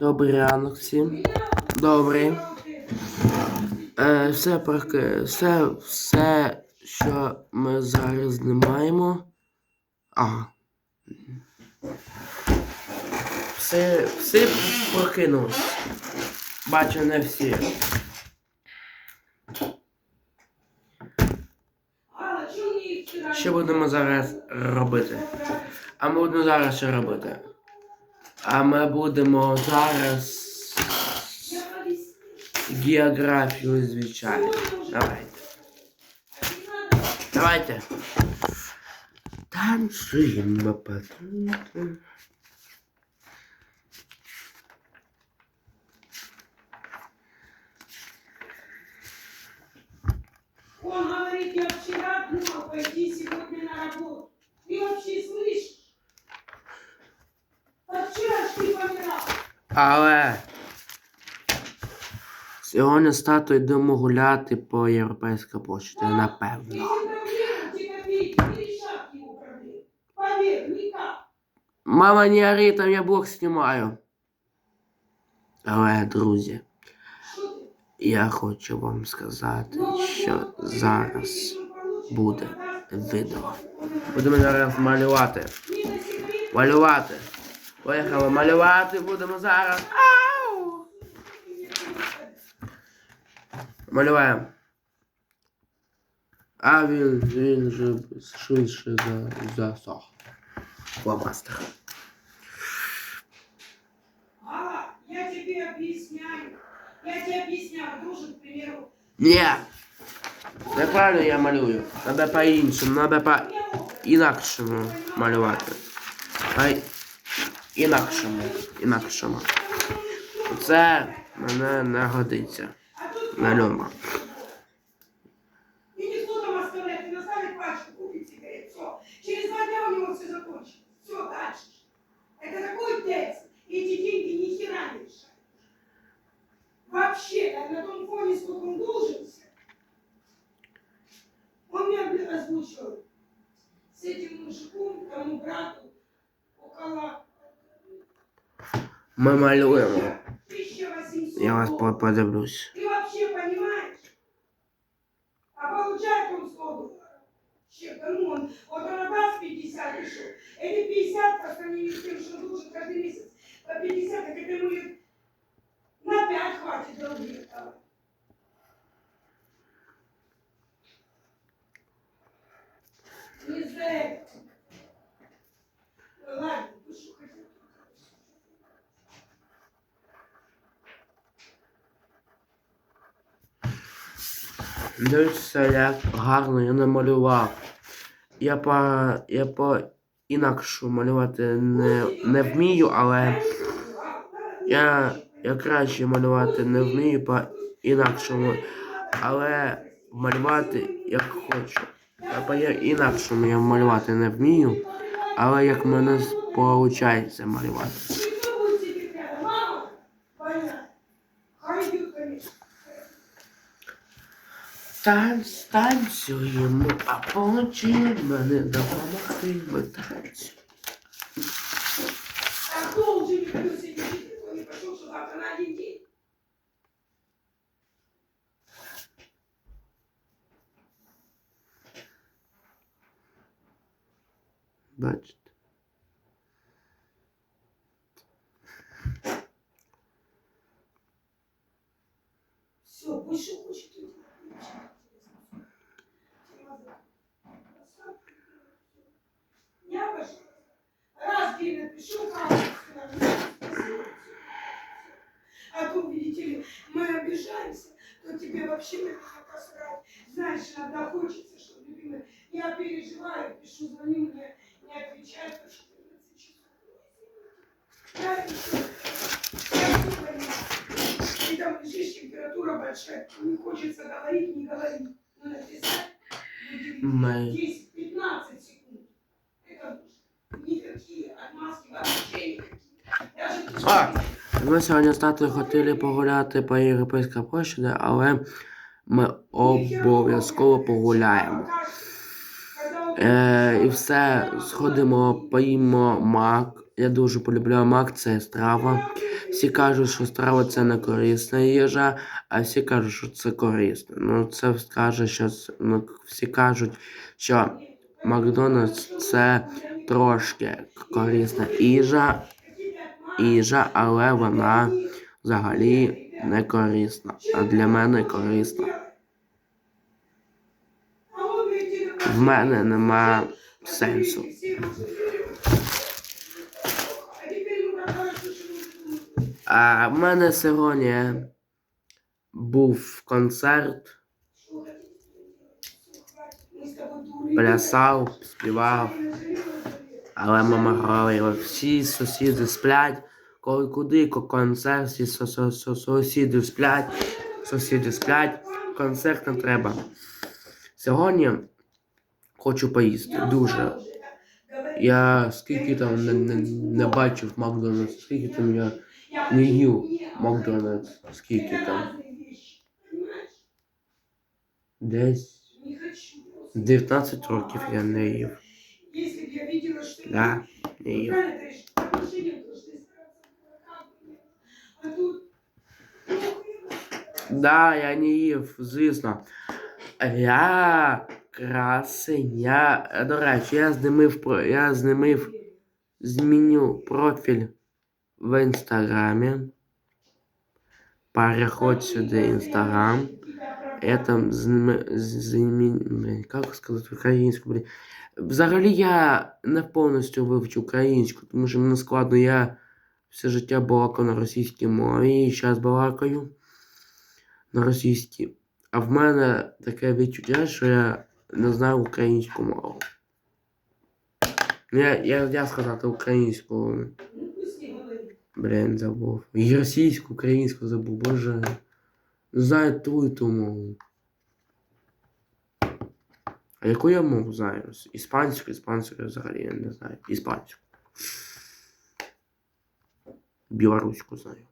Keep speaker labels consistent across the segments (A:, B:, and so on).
A: Добрий ранок всім. Добрий. Е, все, все, все, що ми зараз знімаємо. Ага. Все, всі прокинулись. Бачу, не всі. Що будемо зараз робити? А ми будемо зараз що робити? А ми будемо зараз географію звичайно. Давайте. Давайте. Танцуємо потім.
B: Он говорит, я вчера думал пойти сегодня на работу. Ты вообще слышишь?
A: Але сьогодні з татою йдемо гуляти по європейській площі, напевно.
B: Эти проблемы те копейки не решат его проблем. Поверь, никак.
A: Мама, не ори, там я блог знімаю. Але, друзі,
B: Что ты?
A: я хочу вам сказати,
B: Новый
A: що
B: год,
A: зараз
B: он получит,
A: буде
B: он даст.
A: відео. Будемо зараз малювати.
B: Не на секрет,
A: Малювати. Поїхали малювати будемо зараз. Ау! Малюємо. А він, він вже швидше за, засох. Фломастер.
B: Мала, я тебе объясняю. Я тебе объясняю, должен, к примеру,
A: Ні. Неправильно я малюю. Треба по-іншому, треба по інакшому малювати. По інакшому. Інакшому. Це мене не годиться.
B: а тут
A: Малюємо.
B: И никто там оставляет, и наставит пачку, купит сигарет, все. Через два дня у него все закончится. Все, дальше. Это такой текст. Эти деньги ни хера не решают. Вообще, на- на том фоне, сколько он должен всем, он мне обли- озвучил с этим мужиком, тому брату, около
A: Ми малюємо.
B: 1800
A: Я вас по-
B: долларов.
A: подивлюсь.
B: Ты вообще понимаешь? А получает он 100 долларов. Чем-то, ну, он, вот он отдаст 50 еще. Эти 50 по сравнению с тем, что он должен каждый месяц по 50, так это ему лет
A: Дивіться, як гарно я намалював. Я по, я по інакшу малювати не, не вмію, але я, я краще малювати не вмію по інакшому. Але малювати як хочу. А по інакшому я малювати не вмію, але як мене виходить малювати. Танц, танцюємо, а потім мене допомогти ми танцюємо.
B: А не не завтра на один день?
A: Бачите?
B: Я кажу, раз день напишу, А то, видите ли, мы обижаемся, то тебе вообще наверняка срать. Знаешь, иногда хочется, чтобы любимый. Я переживаю, пишу, звоню, мне не отвечают, потому что 13 часов. Я пишу, я пишу, и там лежишь, температура большая, не хочется говорить, не говорить. Но ну, написать, 10
A: Ми сьогодні з татою хотіли погуляти по європейській площі, але ми обов'язково погуляємо. Е, і все, сходимо, поїмо мак. Я дуже полюбляю мак, це страва. Всі кажуть, що страва це не корисна їжа, а всі кажуть, що це корисно. Ну, це скаже, що ну, всі кажуть, що Макдональдс це трошки корисна їжа, їжа, але вона взагалі не корисна. А для мене корисна. В мене нема сенсу. А в мене сьогодні був концерт, плясав, співав, але мама говорила, всі сусіди сплять, коли куди ко- концерт, всі су- су- су- сусіди сплять, сусіди сплять, концерт не треба. Сьогодні хочу поїсти дуже. Я скільки там не, не, не бачив Макдональдс, скільки там я не їв Макдональдс, скільки там. Десь 19 років я не їв. Да, не їв. Да, я не їв, звісно. Я красень, я. До речі, я знімив про. Я знімив, зміню профіль в інстаграмі. Переходь сюди інстаграм. Я там змі... змі... Блін, як сказати українську, блін. Взагалі я не повністю вивчу українську, тому що мені складно, я Все життя балакав на російській мові і зараз балакаю на російській. А в мене таке відчуття, що я не знаю українську мову. Я, я, я сказати українську, блін, забув. І російську, українську забув, боже. Знаю ту і ту мову. А яку я мову знаю? Іспанську, іспанську взагалі я не знаю. Іспанську. Білоруську знаю.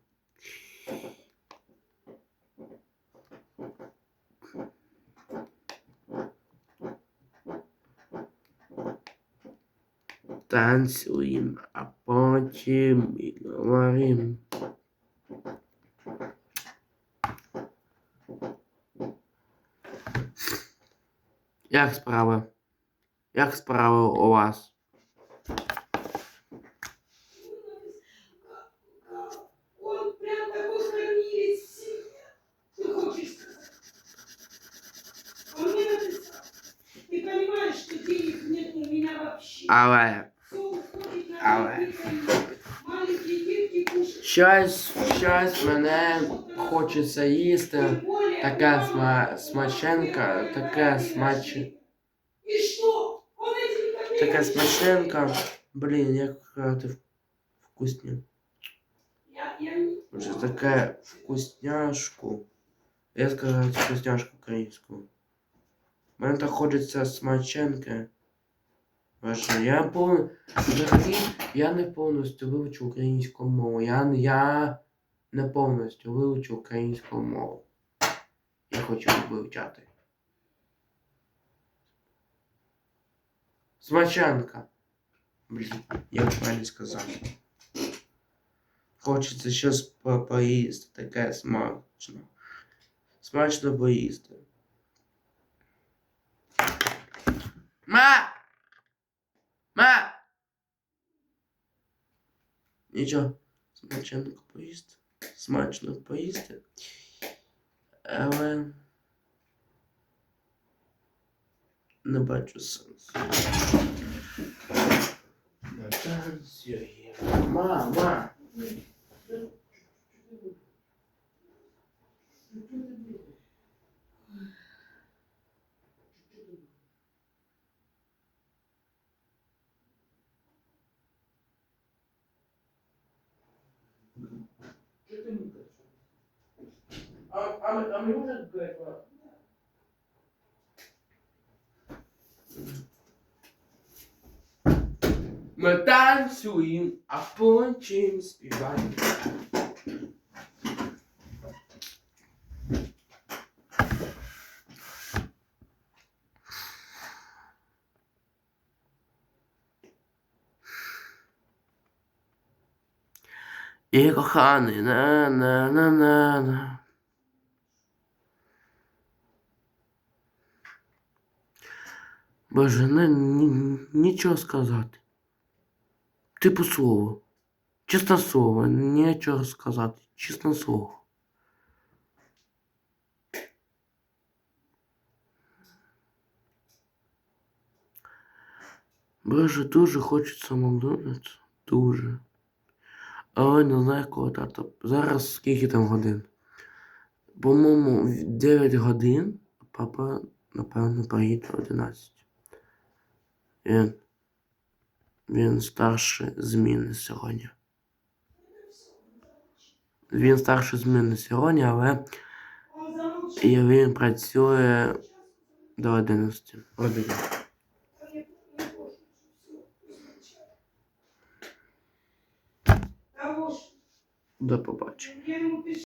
A: Танцюємо, а потім і говоримо. Як справи? Як справи у вас? Але. щось, щось мене хочеться їсти. Така сма, смаченка,
B: вот,
A: смач... Така смаченка. Блін, як казати вкусні. Вже таке вкусняшку. Я скажу вкусняшку українську. Мене так хочеться смаченки. Ваше, я пов... Взагалі, я не повністю вивчу українську мову. Я, я не повністю вивчу українську мову. Я хочу вивчати. Смачанка. Блін, як правильно сказати. Хочеться щось по- поїсти, таке смачно. Смачно поїсти. Ма! Ма! Нічого, смачненько поїсти. Смачно поїсти. Але не бачу сенсу. Танцює. Мама! А, а, а мне можно говорить? Ми танцюємо, а потім співаємо. І коханий, на на на на на. Боже, не, ні, нічого сказати. Типу слово. Чесне слово, нічого сказати. Чесне слово. Боже, дуже хочеться Макдональдс. Дуже. Але не знаю, коли тато. Зараз скільки там годин? По-моєму, в 9 годин папа, напевно, приїде о 11. Він, він старший зміни сьогодні. Він старший зміни сьогодні, але і він працює до 11 годин.
B: Да не- не поздно, всё, пусть молчат. Того ж,
A: До побачення.